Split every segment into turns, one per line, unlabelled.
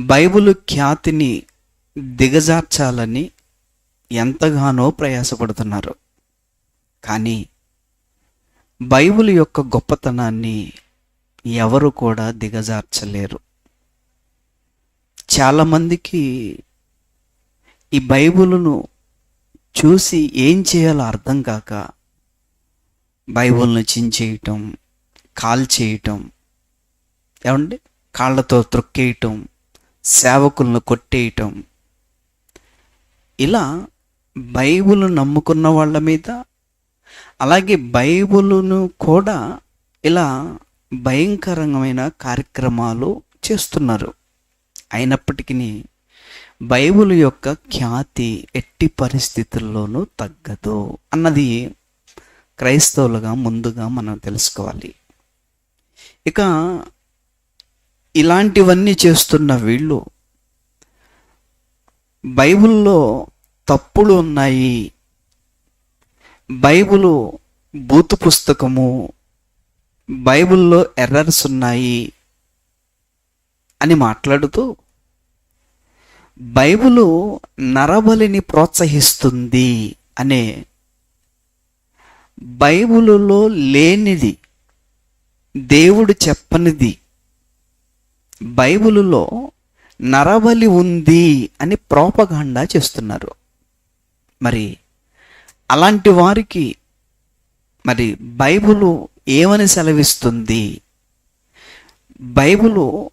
Bible ఖ్యాతిని దిగజార్చాలని ఎంతగానో ప్రయాసపడుతున్నారు. కానీ బైబిల్ యొక్క గొప్పతనాన్ని ఎవరు కూడా దిగజార్చలేరు. చాలామందికి ఈ బైబిలును చూసి ఏం చేయాలో అర్థం కాక బైబిల్ను చించేయటం కాల్ చేయటం ఏమండి? కాళ్ళతో త్రొక్కేయటం సేవకులను కొట్టేయటం. ఇలా బైబిల్ నమ్ముకున్న వాళ్ళ మీద అలాగే బైబులును కూడా ఇలా భయంకరమైన కార్యక్రమాలు చేస్తున్నారు. అయినప్పటికీ బైబిల్ యొక్క ఖ్యాతి ఎట్టి పరిస్థితుల్లోనూ తగ్గదు అన్నది క్రైస్తవులుగా ముందుగా మనం తెలుసుకోవాలి. ఇక ఇలాంటివన్నీ చేస్తున్న వీళ్ళు బైబిల్లో తప్పులు ఉన్నాయి. బైబిలు బూతు పుస్తకము బైబిల్లో ఎర్రర్స్ ఉన్నాయి అని మాట్లాడుతూ బైబిలు నరబలిని ప్రోత్సహిస్తుంది అనే బైబిలులో లేనిది దేవుడు చెప్పనిది బైబిలులో నరబలి ఉంది అని ప్రోపగాండా చేస్తున్నారు. మరి అలాంటి వారికి మరి బైబిలు ఏమని సెలవిస్తుంది? బైబులు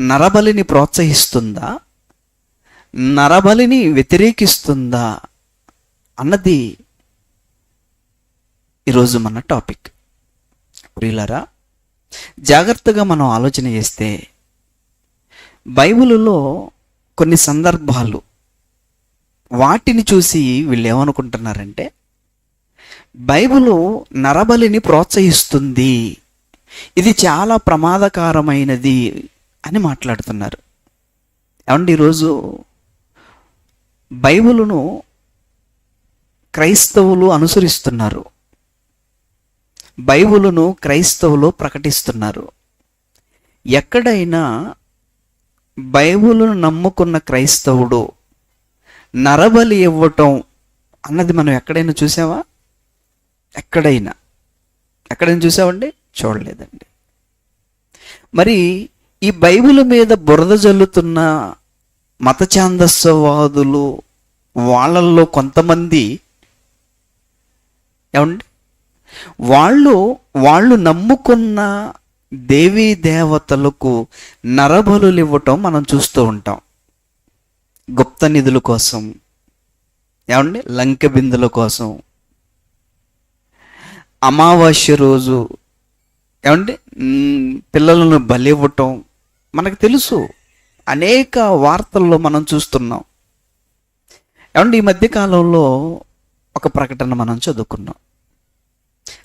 నరబలిని ప్రోత్సహిస్తుందా? నరబలిని వ్యతిరేకిస్తుందా? అన్నది ఈరోజు మన టాపిక్. ప్రియులరా జాగ్రత్తగా మనం ఆలోచన చేస్తే బైబిల్లో కొన్ని సందర్భాలు. వాటిని చూసి వీళ్ళు ఏమనుకుంటున్నారంటే బైబిలు నరబలిని ప్రోత్సహిస్తుంది. ఇది చాలా ప్రమాదకరమైనది అని మాట్లాడుతున్నారు. ఏమండి ఈరోజు? బైబిలును క్రైస్తవులు అనుసరిస్తున్నారు. బైబిలును క్రైస్తవులు ప్రకటిస్తున్నారు. ఎక్కడైనా బైబుల్ను నమ్ముకున్న క్రైస్తవుడు నరబలి ఇవ్వటం అన్నది మనం ఎక్కడైనా చూసావా? ఎక్కడైనా. ఎక్కడైనా చూసామండి చూడలేదండి. మరి ఈ బైబిల్ మీద బురద జల్లుతున్న మతఛాందస్వవాదులు వాళ్ళల్లో కొంతమంది ఏమండి? వాళ్ళు వాళ్ళు నమ్ముకున్న దేవీ దేవతలకు నరబలులు ఇవ్వటం మనం చూస్తూ ఉంటాం. గుప్త నిధుల కోసం ఏమండి? లంక బిందుల కోసం. అమావాస్య రోజు ఏమండి? పిల్లలను పిల్లలను బలివ్వటం మనకు తెలుసు. అనేక వార్తల్లో మనం చూస్తున్నాం. ఏమండి? ఈ మధ్యకాలంలో ఒక ప్రకటన మనం చదువుకున్నాం.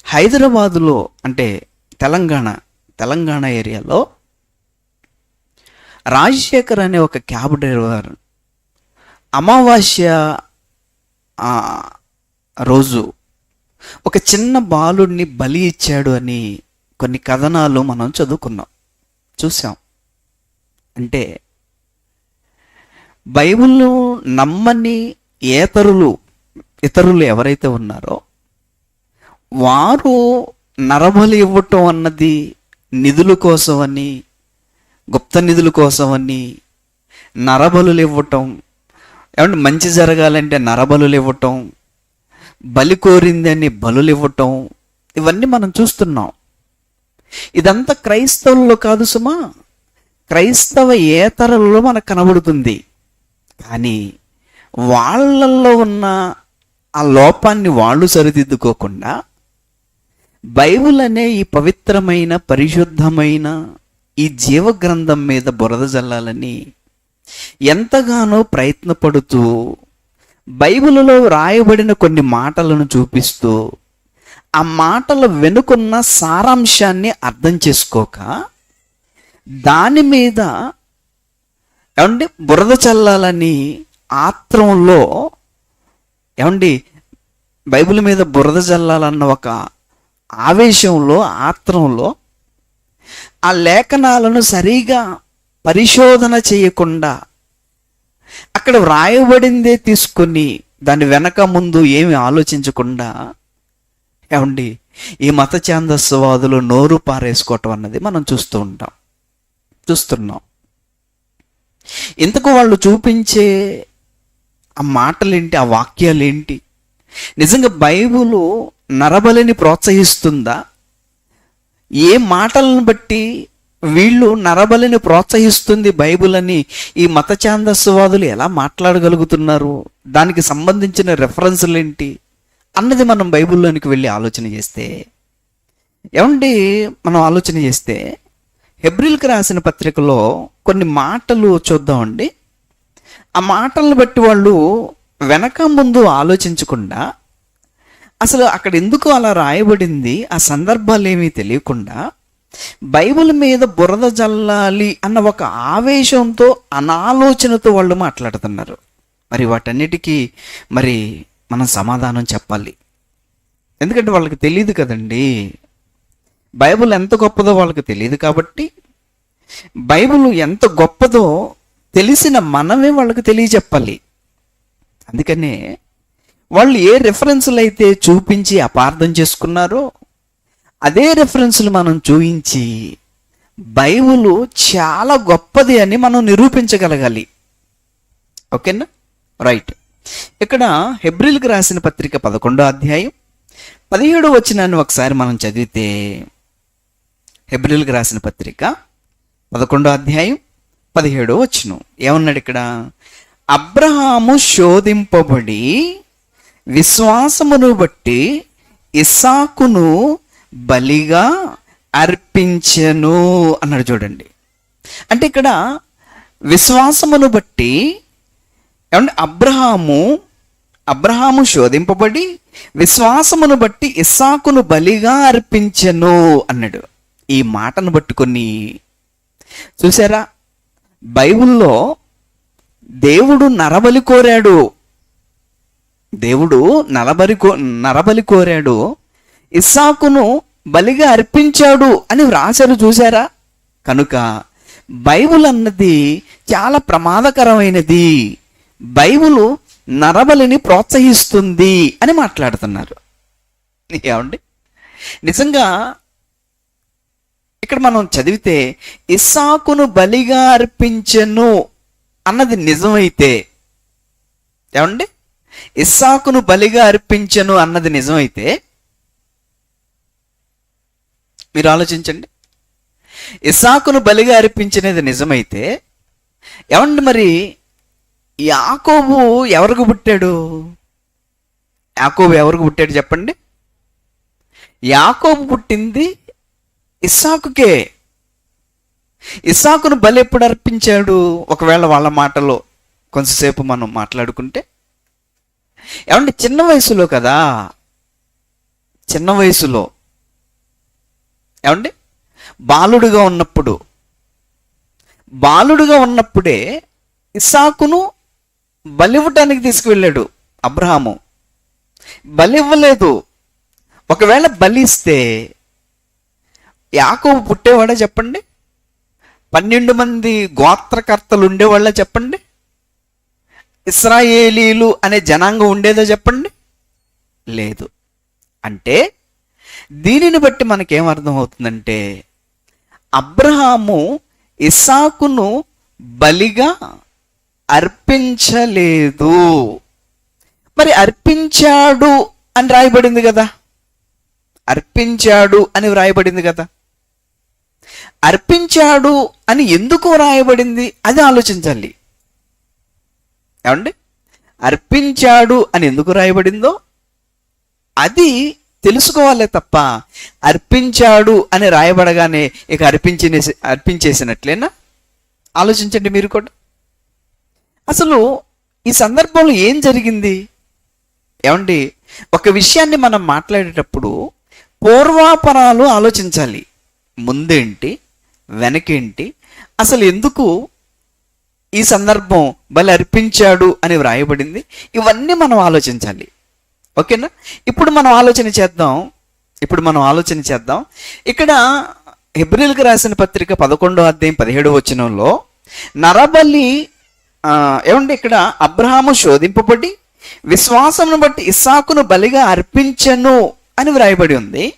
హైదరాబాదులో అంటే తెలంగాణ తెలంగాణ ఏరియాలో రాజశేఖర్ అనే ఒక క్యాబ్ డ్రైవర్ అమావాస్య రోజు ఒక చిన్న బాలుడిని బలి ఇచ్చాడు అని కొన్ని కథనాలు మనం చదువుకున్నాం. చూసాం అంటే బైబిల్ను నమ్మని ఏతరులు ఇతరులు ఎవరైతే ఉన్నారో వారు నరబలి ఇవ్వటం అన్నది నిధుల కోసమని గుప్త నిధుల కోసమని నరబలులు ఇవ్వటం. ఏమంటే మంచి జరగాలంటే నరబలులు ఇవ్వటం బలి కోరిందని బలులు ఇవ్వటం ఇవన్నీ మనం చూస్తున్నాం. ఇదంతా క్రైస్తవుల్లో కాదు సుమా. క్రైస్తవ ఏతరల్లో మనకు కనబడుతుంది. కానీ వాళ్ళల్లో ఉన్న ఆ లోపాన్ని వాళ్ళు సరిదిద్దుకోకుండా బైబిల్ అనే ఈ పవిత్రమైన పరిశుద్ధమైన ఈ జీవ గ్రంథం మీద బురద జల్లాలని ఎంతగానో ప్రయత్నపడుతూ బైబిల్లో రాయబడిన కొన్ని మాటలను చూపిస్తూ ఆ మాటల వెనుకున్న సారాంశాన్ని అర్థం చేసుకోక దాని మీద ఏమండి బురద చల్లాలని ఆత్రంలో ఏమండి బైబిల్ మీద బురద చల్లాలన్న ఒక ఆవేశంలో ఆత్రంలో ఆ లేఖనాలను సరిగా పరిశోధన చేయకుండా అక్కడ వ్రాయబడిందే తీసుకొని దాని వెనక ముందు ఏమి ఆలోచించకుండా ఏమండి ఈ మత ఛాందస్వాదులు నోరు పారేసుకోవటం అన్నది మనం చూస్తూ ఉంటాం చూస్తున్నాం. ఇంతకు వాళ్ళు చూపించే ఆ మాటలేంటి ఆ వాక్యాలేంటి? నిజంగా బైబులు నరబలిని ప్రోత్సహిస్తుందా? ఏ మాటలను బట్టి వీళ్ళు నరబలిని ప్రోత్సహిస్తుంది బైబుల్ అని ఈ మత ఛాందస్వాదులు ఎలా మాట్లాడగలుగుతున్నారు? దానికి సంబంధించిన రెఫరెన్స్లు ఏంటి అన్నది మనం బైబిల్లోనికి వెళ్ళి ఆలోచన చేస్తే ఏమండి మనం ఆలోచన చేస్తే హెబ్రిల్కి రాసిన పత్రికలో కొన్ని మాటలు చూద్దామండి. ఆ మాటలను బట్టి వాళ్ళు వెనక ముందు ఆలోచించకుండా అసలు అక్కడ ఎందుకు అలా రాయబడింది? ఆ సందర్భాలు ఏమీ తెలియకుండా బైబిల్ మీద బురద జల్లాలి అన్న ఒక ఆవేశంతో అనాలోచనతో వాళ్ళు మాట్లాడుతున్నారు. మరి వాటన్నిటికీ మరి మనం సమాధానం చెప్పాలి. ఎందుకంటే వాళ్ళకి తెలియదు కదండి. బైబిల్ ఎంత గొప్పదో వాళ్ళకి తెలియదు కాబట్టి బైబిల్ ఎంత గొప్పదో తెలిసిన మనమే వాళ్ళకి తెలియజెప్పాలి. అందుకనే వాళ్ళు ఏ రెఫరెన్స్లు అయితే చూపించి అపార్థం చేసుకున్నారో అదే రెఫరెన్స్లు మనం చూపించి బైబుల్ చాలా గొప్పది అని మనం నిరూపించగలగాలి. ఓకేనా? రైట్. ఇక్కడ హెబ్రిల్కి రాసిన పత్రిక పదకొండో అధ్యాయం పదిహేడో వచ్చినాన్ని ఒకసారి మనం చదివితే హెబ్రిల్కి రాసిన పత్రిక పదకొండో అధ్యాయం పదిహేడో వచ్చిన ఏమన్నాడు ఇక్కడ? అబ్రహాము శోధింపబడి విశ్వాసమును బట్టి ఇస్సాకును బలిగా అర్పించను అన్నాడు చూడండి. అంటే ఇక్కడ విశ్వాసమును బట్టి ఏమంటే అబ్రహాము అబ్రహాము శోధింపబడి విశ్వాసమును బట్టి ఇస్సాకును బలిగా అర్పించను అన్నాడు. ఈ మాటను పట్టుకొని చూసారా? బైబిల్లో దేవుడు నరబలి కోరాడు. దేవుడు నరబలి కో నరబలి కోరాడు. ఇస్సాకును బలిగా అర్పించాడు అని వ్రాసారు చూసారా కనుక బైబుల్ అన్నది చాలా ప్రమాదకరమైనది. బైబుల్ నరబలిని ప్రోత్సహిస్తుంది అని మాట్లాడుతున్నారు. ఏమండి? నిజంగా ఇక్కడ మనం చదివితే ఇస్సాకును బలిగా అర్పించను అన్నది నిజమైతే ఏమండి? ఇస్సాకును బలిగా అర్పించను అన్నది నిజమైతే మీరు ఆలోచించండి. ఇస్సాకును బలిగా అర్పించినది నిజమైతే ఏమండి మరి యాకోబు ఎవరికి పుట్టాడు? యాకోబు ఎవరికి పుట్టాడు చెప్పండి. యాకోబు పుట్టింది ఇస్సాకుకే. ఇస్సాకును బలి ఎప్పుడు అర్పించాడు? ఒకవేళ వాళ్ళ మాటలో కొంతసేపు మనం మాట్లాడుకుంటే ఏమంటే చిన్న వయసులో కదా? చిన్న వయసులో. ఏమండి? బాలుడుగా ఉన్నప్పుడు. బాలుడుగా ఉన్నప్పుడే ఇసాకును బలివ్వటానికి తీసుకువెళ్ళాడు అబ్రహాము. బలి ఇవ్వలేదు ఒకవేళ బలి ఇస్తే యాకోబు పుట్టేవాడా చెప్పండి? పన్నెండు మంది గోత్రకర్తలు ఉండేవాళ్ళ చెప్పండి? ఇస్రాయేలీలు అనే జనాంగం ఉండేదో చెప్పండి? లేదు. అంటే దీనిని బట్టి మనకేం అర్థమవుతుందంటే అబ్రహాము ఇసాకును బలిగా అర్పించలేదు. మరి అర్పించాడు అని రాయబడింది కదా. అర్పించాడు అని వ్రాయబడింది కదా. అర్పించాడు అని ఎందుకు వ్రాయబడింది? అది ఆలోచించాలి. ఏమండి? అర్పించాడు అని ఎందుకు రాయబడిందో అది తెలుసుకోవాలే తప్ప అర్పించాడు అని రాయబడగానే ఇక అర్పించిన అర్పించేసినట్లేనా? ఆలోచించండి మీరు కూడా. అసలు ఈ సందర్భంలో ఏం జరిగింది? ఏమండి? ఒక విషయాన్ని మనం మాట్లాడేటప్పుడు పూర్వాపరాలు ఆలోచించాలి. ముందేంటి? వెనకేంటి? అసలు ఎందుకు ఈ సందర్భం బలి అర్పించాడు అని వ్రాయబడింది. ఇవన్నీ మనం ఆలోచించాలి. ఓకేనా? ఇప్పుడు మనం ఆలోచన చేద్దాం. ఇప్పుడు మనం ఆలోచన చేద్దాం. ఇక్కడ హెబ్రిల్కి రాసిన పత్రిక పదకొండో అధ్యాయం పదిహేడో వచనంలో నరబలి ఏమంటే ఇక్కడ? అబ్రహాము శోధింపబడి విశ్వాసమును బట్టి ఇస్సాకును బలిగా అర్పించను అని వ్రాయబడి ఉంది.